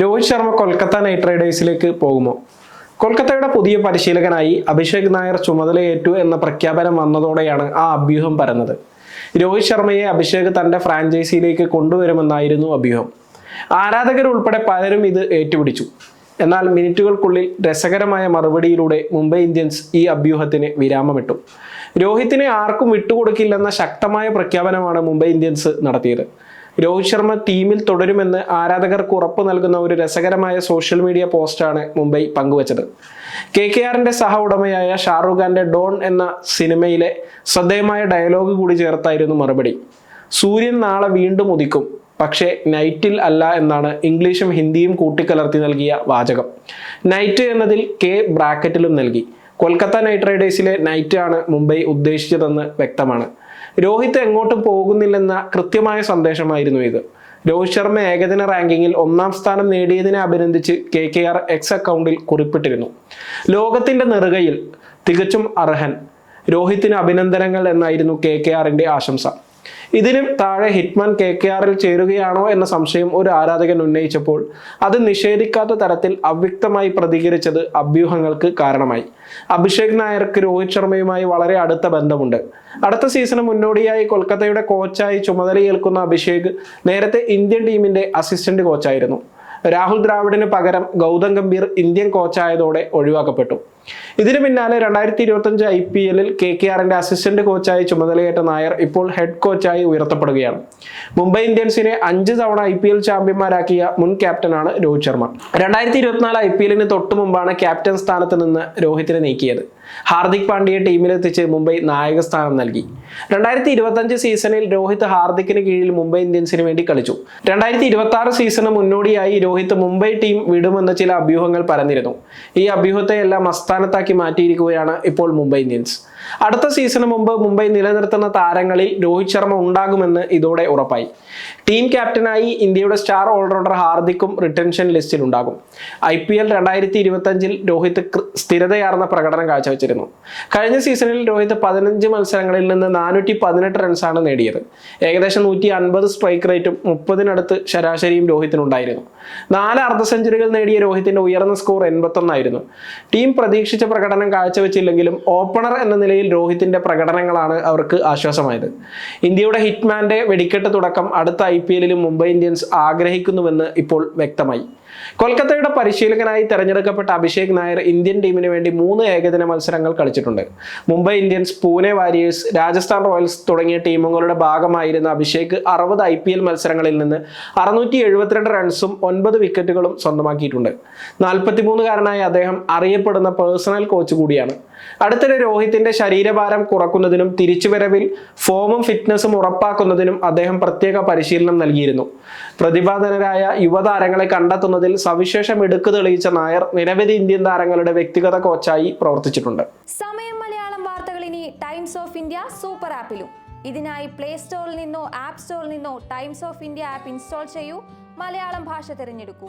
Rohit Sharma Kolkata night റൈഡേഴ്സിലേക്ക് പോകുമോ? കൊൽക്കത്തയുടെ പുതിയ പരിശീലകനായി അഭിഷേക് നായർ ചുമതലയേറ്റു എന്ന പ്രഖ്യാപനം വന്നതോടെയാണ് ആ അഭ്യൂഹം പരന്നത്. രോഹിത് ശർമ്മയെ അഭിഷേക് തന്റെ ഫ്രാഞ്ചൈസിയിലേക്ക് കൊണ്ടുവരുമെന്നായിരുന്നു അഭ്യൂഹം. ആരാധകരുൾപ്പെടെ പലരും ഇത് ഏറ്റുപിടിച്ചു. എന്നാൽ മിനിറ്റുകൾക്കുള്ളിൽ രസകരമായ മറുപടിയിലൂടെ മുംബൈ ഇന്ത്യൻസ് ഈ അഭ്യൂഹത്തിന് വിരാമമിട്ടു. രോഹിത്തിനെ ആർക്കും വിട്ടുകൊടുക്കില്ലെന്ന ശക്തമായ പ്രഖ്യാപനമാണ് മുംബൈ ഇന്ത്യൻസ് നടത്തിയത്. രോഹിത് ശർമ്മ ടീമിൽ തുടരുമെന്ന് ആരാധകർക്ക് ഉറപ്പ് നൽകുന്ന ഒരു രസകരമായ സോഷ്യൽ മീഡിയ പോസ്റ്റാണ് മുംബൈ പങ്കുവച്ചത്. കെ കെ ആറിന്റെ സഹ ഉടമയായ ഷാറൂഖ് ഖാന്റെ ഡോൺ എന്ന സിനിമയിലെ ശ്രദ്ധേയമായ ഡയലോഗ് കൂടി ചേർത്തായിരുന്നു മറുപടി. സൂര്യൻ നാളെ വീണ്ടും ഉദിക്കും പക്ഷേ നൈറ്റിൽ അല്ല എന്നാണ് ഇംഗ്ലീഷും ഹിന്ദിയും കൂട്ടിക്കലർത്തി നൽകിയ വാചകം. നൈറ്റ് എന്നതിൽ കെ ബ്രാക്കറ്റിലും നൽകി. കൊൽക്കത്ത നൈറ്റ് റൈഡേഴ്സിലെ നൈറ്റ് ആണ് മുംബൈ ഉദ്ദേശിച്ചതെന്ന് വ്യക്തമാണ്. രോഹിത് എങ്ങോട്ട് പോകുന്നില്ലെന്ന കൃത്യമായ സന്ദേശമായിരുന്നു ഇത്. രോഹിത് ശർമ്മ ഏകദിന റാങ്കിങ്ങിൽ ഒന്നാം സ്ഥാനം നേടിയതിനെ അഭിനന്ദിച്ച് കെ കെ ആർ എക്സ് അക്കൗണ്ടിൽ കുറിപ്പിട്ടിരുന്നു. ലോകത്തിന്റെ നെറുകയിൽ തികച്ചും അർഹൻ രോഹിത്തിന് അഭിനന്ദനങ്ങൾ എന്നായിരുന്നു കെ കെ ആറിന്റെ ആശംസ. ഇതിനും താഴെ ഹിറ്റ്മാൻ കെ കെ ആറിൽ ചേരുകയാണോ എന്ന സംശയം ഒരു ആരാധകൻ ഉന്നയിച്ചപ്പോൾ അത് നിഷേധിക്കാത്ത തരത്തിൽ അവ്യക്തമായി പ്രതികരിച്ചത് അഭ്യൂഹങ്ങൾക്ക് കാരണമായി. അഭിഷേക് നായർക്ക് രോഹിത് ശർമ്മയുമായി വളരെ അടുത്ത ബന്ധമുണ്ട്. അടുത്ത സീസണ് മുന്നോടിയായി കൊൽക്കത്തയുടെ കോച്ചായി ചുമതലയേൽക്കുന്ന അഭിഷേക് നേരത്തെ ഇന്ത്യൻ ടീമിന്റെ അസിസ്റ്റന്റ് കോച്ചായിരുന്നു രാഹുൽ ദ്രാവിഡിന് പകരം ഗൗതം ഗംഭീർ ഇന്ത്യൻ കോച്ചായതോടെ ഒഴിവാക്കപ്പെട്ടു. ഇതിനു പിന്നാലെ രണ്ടായിരത്തി ഇരുപത്തഞ്ച് ഐ പി എല്ലിൽ കെ കെ ആറിന്റെ അസിസ്റ്റന്റ് കോച്ചായി ചുമതലയേറ്റ നായർ ഇപ്പോൾ ഹെഡ് കോച്ചായി ഉയർത്തപ്പെടുകയാണ്. മുംബൈ ഇന്ത്യൻസിനെ അഞ്ച് തവണ ഐ പി എൽ ചാമ്പ്യന്മാരാക്കിയ മുൻ ക്യാപ്റ്റനാണ് രോഹിത് ശർമ്മ. രണ്ടായിരത്തി ഇരുപത്തിനാല് ഐ പി എല്ലിന് തൊട്ടു മുമ്പാണ് ക്യാപ്റ്റൻ സ്ഥാനത്ത് നിന്ന് രോഹിത്തിനെ നീക്കിയത്. ഹാർദിക് പാണ്ഡ്യയെ ടീമിലെത്തിച്ച് മുംബൈ നായക സ്ഥാനം നൽകി. രണ്ടായിരത്തി ഇരുപത്തഞ്ച് സീസണിൽ രോഹിത് ഹാർദിക്കിന് കീഴിൽ മുംബൈ ഇന്ത്യൻസിന് വേണ്ടി കളിച്ചു. രണ്ടായിരത്തി ഇരുപത്തി ആറ് സീസണ് മുന്നോടിയായി രോഹിത് മുംബൈ ടീം വിടുമെന്ന ചില അഭ്യൂഹങ്ങൾ പരന്നിരുന്നു. ഈ അഭ്യൂഹത്തെ എല്ലാം അസ്ഥാനത്താക്കി മാറ്റിയിരിക്കുകയാണ് ഇപ്പോൾ മുംബൈ ഇന്ത്യൻസ്. അടുത്ത സീസണ് മുമ്പ് മുംബൈ നിലനിർത്തുന്ന താരങ്ങളിൽ രോഹിത് ശർമ്മ ഉണ്ടാകുമെന്ന് ഇതോടെ ഉറപ്പായി. ടീം ക്യാപ്റ്റനായി ഇന്ത്യയുടെ സ്റ്റാർ ഓൾറൗണ്ടർ ഹാർദിക്കും റിട്ടൻഷൻ ലിസ്റ്റിൽ ഉണ്ടാകും ഐ പി എൽ രണ്ടായിരത്തി ഇരുപത്തഞ്ചിൽ രോഹിത് സ്ഥിരതയാർന്ന പ്രകടനം കാഴ്ചവെച്ചിരുന്നു കഴിഞ്ഞ സീസണിൽ രോഹിത് പതിനഞ്ച് മത്സരങ്ങളിൽ നിന്ന് നാനൂറ്റി പതിനെട്ട് റൺസാണ് നേടിയത്. ഏകദേശം നൂറ്റി അൻപത് സ്ട്രൈക്ക് റേറ്റും മുപ്പതിനടുത്ത് ശരാശരിയും രോഹിത്തിനുണ്ടായിരുന്നു നാല് അർദ്ധ സെഞ്ചുറികൾ നേടിയ രോഹിത്തിന്റെ ഉയർന്ന സ്കോർ എൺപത്തൊന്നായിരുന്നു. ടീം പ്രതീക്ഷിച്ച പ്രകടനം കാഴ്ചവെച്ചില്ലെങ്കിലും ഓപ്പണർ എന്ന നിലയിൽ രോഹിത്തിന്റെ പ്രകടനങ്ങളാണ് അവർക്ക് ആശ്വാസമായത്. ഇന്ത്യയുടെ ഹിറ്റ്മാന്റെ വെടിക്കെട്ട് തുടക്കം അടുത്ത ഐ പി എല്ലിലും മുംബൈ ഇന്ത്യൻസ് ആഗ്രഹിക്കുന്നുവെന്ന് ഇപ്പോൾ വ്യക്തമായി. കൊൽക്കത്തയുടെ പരിശീലകനായി തെരഞ്ഞെടുക്കപ്പെട്ട അഭിഷേക് നായർ ഇന്ത്യൻ ടീമിന് വേണ്ടി മൂന്ന് ഏകദിന മത്സരങ്ങൾ കളിച്ചിട്ടുണ്ട്. Mumbai Indians Pune Warriors Rajasthan Royals തുടങ്ങിയ ടീമുകളുടെ ഭാഗമായിരുന്ന അഭിഷേക് അറുപത് ഐ പി എൽ മത്സരങ്ങളിൽ നിന്ന് അറുന്നൂറ്റി എഴുപത്തിരണ്ട് റൺസും ഒൻപത് വിക്കറ്റുകളും സ്വന്തമാക്കിയിട്ടുണ്ട്. നാൽപ്പത്തിമൂന്നുകാരനായ അദ്ദേഹം അറിയപ്പെടുന്ന പേഴ്സണൽ കോച്ച് കൂടിയാണ്. അടുത്തിടെ രോഹിത്തിന്റെ ശരീരഭാരം കുറക്കുന്നതിനും തിരിച്ചുവരവിൽ ഫോമും ഫിറ്റ്നസും ഉറപ്പാക്കുന്നതിനും അദ്ദേഹം പ്രത്യേക പരിശീലനം നൽകിയിരുന്നു. പ്രതിഭാധനരായ യുവതാരങ്ങളെ കണ്ടെത്തുന്നതിൽ സവിശേഷം എടുക്കു തെളിയിച്ച നായർ നിരവധി ഇന്ത്യൻ താരങ്ങളുടെ വ്യക്തിഗത കോച്ചായി പ്രവർത്തിച്ചിട്ടുണ്ട്. സമയം മലയാളം വാർത്തകൾ ഇനി ടൈംസ് ഓഫ് ഇന്ത്യ സൂപ്പർ ആപ്പിലും. ഇതിനായി പ്ലേ സ്റ്റോറിൽ നിന്നോ ആപ്പ് സ്റ്റോറിൽ നിന്നോ Times of India app install ചെയ്യൂ. മലയാളം ഭാഷ തിരഞ്ഞെടുക്കൂ.